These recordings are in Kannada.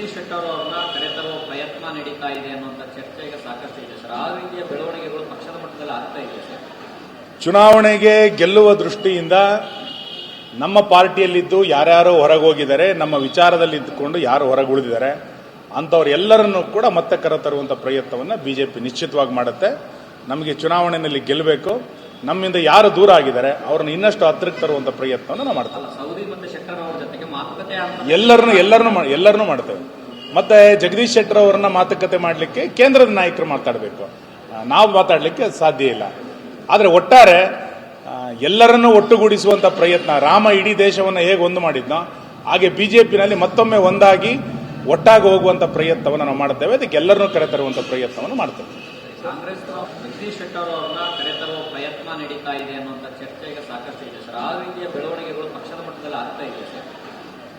ಜಗದೀಶ್ ಶೆಟ್ಟರ್ ಅವರನ್ನ ಕರೆತರುವ ಪ್ರಯತ್ನ ನಡೀತಾ ಇದೆ ಅನ್ನುವಂಥ ಚರ್ಚೆ ಈಗ ಸಾಕಷ್ಟು ಇದೆ ಸರ್. ಆ ರೀತಿಯ ಬೆಳವಣಿಗೆಗಳು ಪಕ್ಷದ ಮಟ್ಟದಲ್ಲಿ ಆಗ್ತಾ ಇದೆ ಸರ್. ಚುನಾವಣೆಗೆ ಗೆಲ್ಲುವ ದೃಷ್ಟಿಯಿಂದ ನಮ್ಮ ಪಾರ್ಟಿಯಲ್ಲಿದ್ದು ಯಾರ್ಯಾರು ಹೊರಗೆ ಹೋಗಿದ್ದಾರೆ ನಮ್ಮ ವಿಚಾರದಲ್ಲಿ ಇದ್ದುಕೊಂಡು ಯಾರು ಹೊರಗೆ ಉಳಿದಿದ್ದಾರೆ ಅಂಥವ್ರೆಲ್ಲರನ್ನೂ ಕೂಡ ಮತ್ತೆ ಕರೆತರುವಂಥ ಪ್ರಯತ್ನವನ್ನು ಬಿಜೆಪಿ ನಿಶ್ಚಿತವಾಗಿ ಮಾಡುತ್ತೆ. ನಮಗೆ ಚುನಾವಣೆಯಲ್ಲಿ ಗೆಲ್ಲಬೇಕು ನಮ್ಮಿಂದ ಯಾರು ದೂರ ಆಗಿದ್ದಾರೆ ಅವ್ರನ್ನ ಇನ್ನಷ್ಟು ಹತ್ತಿರಕ್ಕೆ ತರುವಂತ ಪ್ರಯತ್ನವನ್ನು ನಾವು ಮಾಡ್ತೇವೆ. ಎಲ್ಲರನ್ನು ಎಲ್ಲರನ್ನು ಎಲ್ಲರನ್ನೂ ಮಾಡ್ತೇವೆ. ಮತ್ತೆ ಜಗದೀಶ್ ಶೆಟ್ಟರ್ ಅವರನ್ನ ಮಾತುಕತೆ ಮಾಡಲಿಕ್ಕೆ ಕೇಂದ್ರದ ನಾಯಕರು ಮಾತಾಡಬೇಕು. ನಾವು ಮಾತಾಡಲಿಕ್ಕೆ ಸಾಧ್ಯ ಇಲ್ಲ. ಆದರೆ ಒಟ್ಟಾರೆ ಎಲ್ಲರನ್ನು ಒಟ್ಟುಗೂಡಿಸುವಂತ ಪ್ರಯತ್ನ ರಾಮ ಇಡೀ ದೇಶವನ್ನು ಹೇಗೆ ಒಂದು ಮಾಡಿದ್ನೋ ಹಾಗೆ ಬಿಜೆಪಿನಲ್ಲಿ ಮತ್ತೊಮ್ಮೆ ಒಂದಾಗಿ ಒಟ್ಟಾಗಿ ಹೋಗುವಂತ ಪ್ರಯತ್ನವನ್ನು ನಾವು ಮಾಡ್ತೇವೆ. ಅದಕ್ಕೆ ಎಲ್ಲರನ್ನೂ ಕರೆತರುವಂತ ಪ್ರಯತ್ನವನ್ನು ಮಾಡ್ತೇವೆ. ಕಾಂಗ್ರೆಸ್ ಜಗದೀಶ್ ಶೆಟ್ಟರ್ ಅವರನ್ನ ಕರೆತರುವ ಪ್ರಯತ್ನ ನಡೀತಾ ಇದೆ ಅನ್ನುವಂತ ಚರ್ಚೆ ಈಗ ಸಾಕಷ್ಟು ಇದೆ ಸರ್. ಆ ರೀತಿಯ ಬೆಳವಣಿಗೆಗಳು ಪಕ್ಷದ ಮಟ್ಟದಲ್ಲಿ ಆಗ್ತಾ ಇದೆ ಸರ್.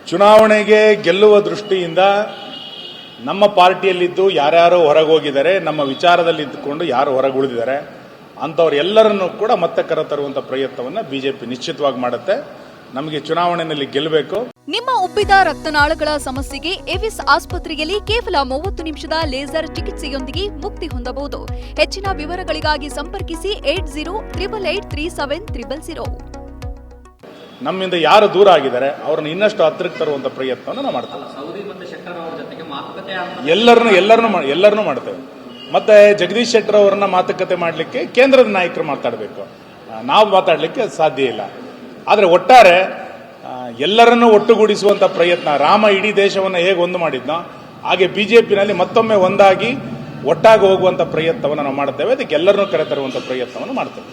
ಚುನಾವಣೆಗೆ ಗೆಲ್ಲುವ ದೃಷ್ಟಿಯಿಂದ ನಮ್ಮ ಪಾರ್ಟಿಯಲ್ಲಿದ್ದು ಯಾರ್ಯಾರು ಹೊರಗೆ ಹೋಗಿದ್ದಾರೆ ನಮ್ಮ ವಿಚಾರದಲ್ಲಿ ಇದ್ದುಕೊಂಡು ಯಾರು ಹೊರಗುಳಿದಿದ್ದಾರೆ ಅಂಥವ್ರೆಲ್ಲರನ್ನೂ ಕೂಡ ಮತ್ತೆ ಕರೆತರುವಂಥ ಪ್ರಯತ್ನವನ್ನು ಬಿಜೆಪಿ ನಿಶ್ಚಿತವಾಗಿ ಮಾಡುತ್ತೆ. ನಮಗೆ ಚುನಾವಣೆಯಲ್ಲಿ ಗೆಲ್ಲಬೇಕು. ನಿಮ್ಮ ಉಬ್ಬಿದ ರಕ್ತನಾಳಗಳ ಸಮಸ್ಯೆಗೆ ಎವಿಸ್ ಆಸ್ಪತ್ರೆಯಲ್ಲಿ ಕೇವಲ ಮೂವತ್ತು ನಿಮಿಷದ ಲೇಸರ್ ಚಿಕಿತ್ಸೆಯೊಂದಿಗೆ ಮುಕ್ತಿ ಹೊಂದಬಹುದು. ಹೆಚ್ಚಿನ ವಿವರಗಳಿಗಾಗಿ ಸಂಪರ್ಕಿಸಿ eight zero triple eight three seven triple zero. ನಮ್ಮಿಂದ ಯಾರು ದೂರ ಆಗಿದ್ದಾರೆ, ಅವ್ರನ್ನ ಇನ್ನಷ್ಟು ಹತ್ತಿರಕ್ಕೆ ತರುವಂತ ಪ್ರಯತ್ನವನ್ನು ನಾವು ಮಾಡ್ತೇವೆ. ಎಲ್ಲರನ್ನು ಎಲ್ಲರನ್ನು ಎಲ್ಲರನ್ನೂ ಮಾಡ್ತೇವೆ. ಮತ್ತೆ ಜಗದೀಶ್ ಶೆಟ್ಟರ್ ಅವರನ್ನ ಮಾತುಕತೆ ಮಾಡಲಿಕ್ಕೆ ಕೇಂದ್ರದ ನಾಯಕರು ಮಾತಾಡಬೇಕು. ನಾವು ಮಾತಾಡಲಿಕ್ಕೆ ಸಾಧ್ಯ ಇಲ್ಲ. ಆದರೆ ಒಟ್ಟಾರೆ ಎಲ್ಲರನ್ನೂ ಒಟ್ಟುಗೂಡಿಸುವಂತ ಪ್ರಯತ್ನ. ರಾಮ ಇಡೀ ದೇಶವನ್ನು ಹೇಗೆ ಒಂದು ಮಾಡಿದ್ನೋ, ಹಾಗೆ ಬಿಜೆಪಿನಲ್ಲಿ ಮತ್ತೊಮ್ಮೆ ಒಂದಾಗಿ ಒಟ್ಟಾಗಿ ಹೋಗುವಂತ ಪ್ರಯತ್ನವನ್ನು ನಾವು ಮಾಡ್ತೇವೆ. ಅದಕ್ಕೆ ಎಲ್ಲರನ್ನೂ ಕರೆತರುವಂತ ಪ್ರಯತ್ನವನ್ನು ಮಾಡ್ತೇವೆ.